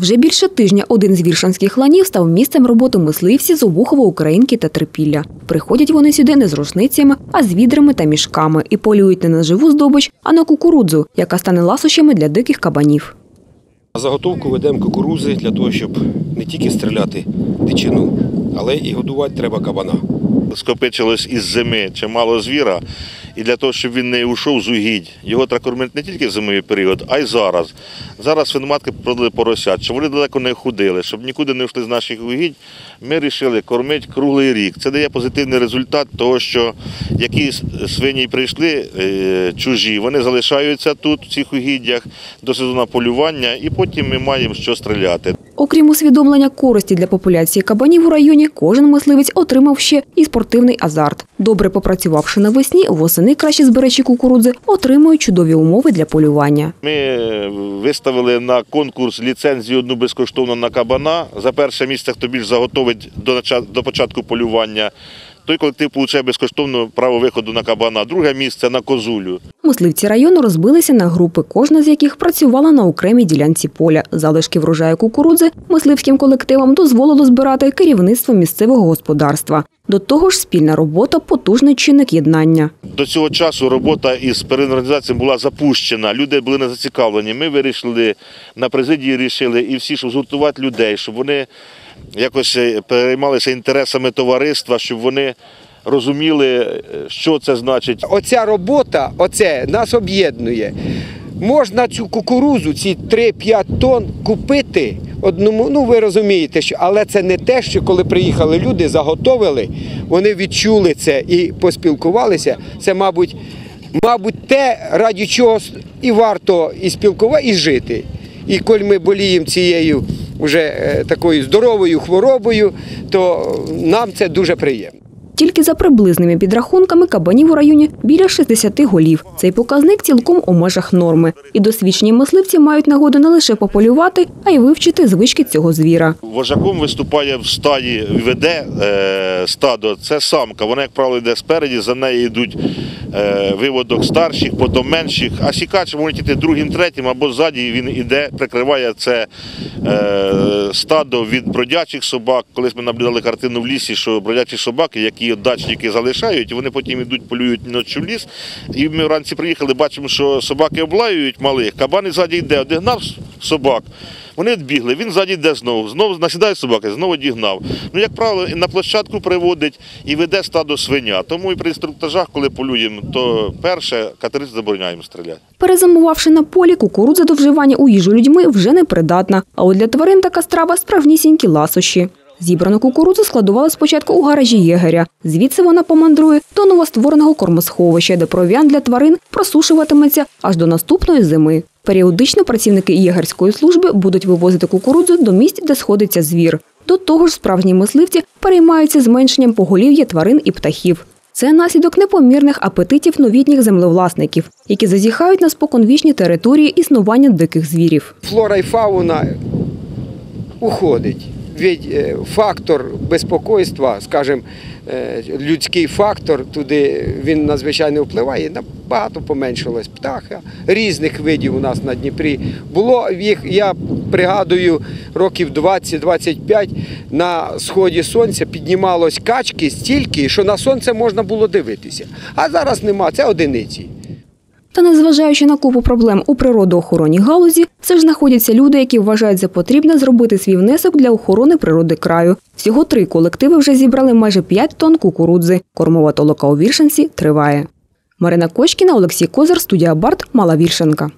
Вже більше тижня один з віршанських ланів став місцем роботи мисливців з Обухова, Українки та Трипілля. Приходять вони сюди не з рушницями, а з відрами та мішками і полюють не на живу здобич, а на кукурудзу, яка стане ласощами для диких кабанів. На заготовку ведемо кукурузи для того, щоб не тільки стріляти дичину, але і годувати треба кабана. скопичилось із зими чимало звіра, і для того, щоб він не ушов з угідь, його треба кормити не тільки в зимовий період, а й зараз. Зараз свиноматки продали поросят, щоб вони далеко не худили, щоб нікуди не йшли з наших угідь. Ми вирішили кормити круглий рік. Це дає позитивний результат того, що які свині прийшли е, чужі, вони залишаються тут, в цих угіддях, до сезону полювання, і потім ми маємо що стріляти. Окрім усвідомлення користі для популяції кабанів у районі, кожен мисливець отримав ще і спортивний азарт. Добре попрацювавши навесні, восени краще збирачі кукурудзи отримують чудові умови для полювання. Ми е, виставили на конкурс ліцензію одну безкоштовно на кабана. За перше місце, хто більш заготовить до початку полювання. Той колектив отримує безкоштовно право виходу на кабана. Друге місце на козулю. Мисливці району розбилися на групи, кожна з яких працювала на окремій ділянці поля. Залишки врожаю кукурудзи мисливським колективам дозволило збирати керівництво місцевого господарства. До того ж, спільна робота потужний чинник єднання. До цього часу робота із переорганізацією була запущена. Люди були не зацікавлені. Ми вирішили на президії рішили і всі, щоб згуртувати людей, щоб вони якось е, переймалися інтересами товариства, щоб вони розуміли, е, що це значить. Оця робота, оце нас об'єднує. Можна цю кукурузу, ці 3-5 тонн купити одному. Ну ви розумієте, що але це не те, що коли приїхали люди, заготовили, вони відчули це і поспілкувалися. Це, мабуть, мабуть, те, раді чого і варто і спілкувати, і жити. І коли ми боліємо цією вже е, такою здоровою хворобою, то нам це дуже приємно. Тільки за приблизними підрахунками кабанів у районі біля 60 голів. Цей показник цілком у межах норми. І досвідчені мисливці мають нагоду не лише пополювати, а й вивчити звички цього звіра. Вожаком виступає в стаді, веде е, стадо. Це самка. Вона, як правило, йде спереді, за нею йдуть виводок старших, потім менших. А сікач може йти другим, третім або ззаді він іде, прикриває це е, стадо від бродячих собак. Колись ми наблюдали картину в лісі, що бродячі собаки, які дачники залишають, вони потім йдуть, полюють ночі в ліс. І ми вранці приїхали, бачимо, що собаки облаюють малих, кабан ззаді йде, одігнав собак. Вони відбігли, він ззаді йде знову, знову насідає собаки, знову дігнав. Ну, як правило, на площадку приводить і веде стадо свиня. Тому і при інструктажах, коли полюємо, то перше катериці забороняємо стріляти. Перезимувавши на полі, кукурудза до вживання у їжу людьми вже не придатна. А от для тварин така страва справнісінькі ласощі. Зібрану кукурудзу складували спочатку у гаражі єгеря. Звідси вона помандрує до новоствореного кормосховища, де провіан для тварин просушуватиметься аж до наступної зими. Періодично працівники єгерської служби будуть вивозити кукурудзу до місць, де сходиться звір. До того ж, справжні мисливці переймаються зменшенням поголів'я тварин і птахів. Це наслідок непомірних апетитів новітніх землевласників, які зазіхають на споконвічні території існування диких звірів. флора і фауна уходить. Ведь е, фактор безпокойства, скажімо, е, людський фактор туди він надзвичайно впливає. Набагато поменшилось птаха різних видів у нас на Дніпрі. Було їх, я пригадую, років 20-25 на сході сонця піднімалось качки стільки, що на сонце можна було дивитися. А зараз нема, це одиниці. Та незважаючи на купу проблем у природоохоронній галузі, все ж знаходяться люди, які вважають за потрібне зробити свій внесок для охорони природи краю. Всього три колективи вже зібрали майже 5 тонн кукурудзи. Кормова толока у Віршинці триває. Марина Кочкіна, Олексій Козир, студія Барт, Мала Віршенка.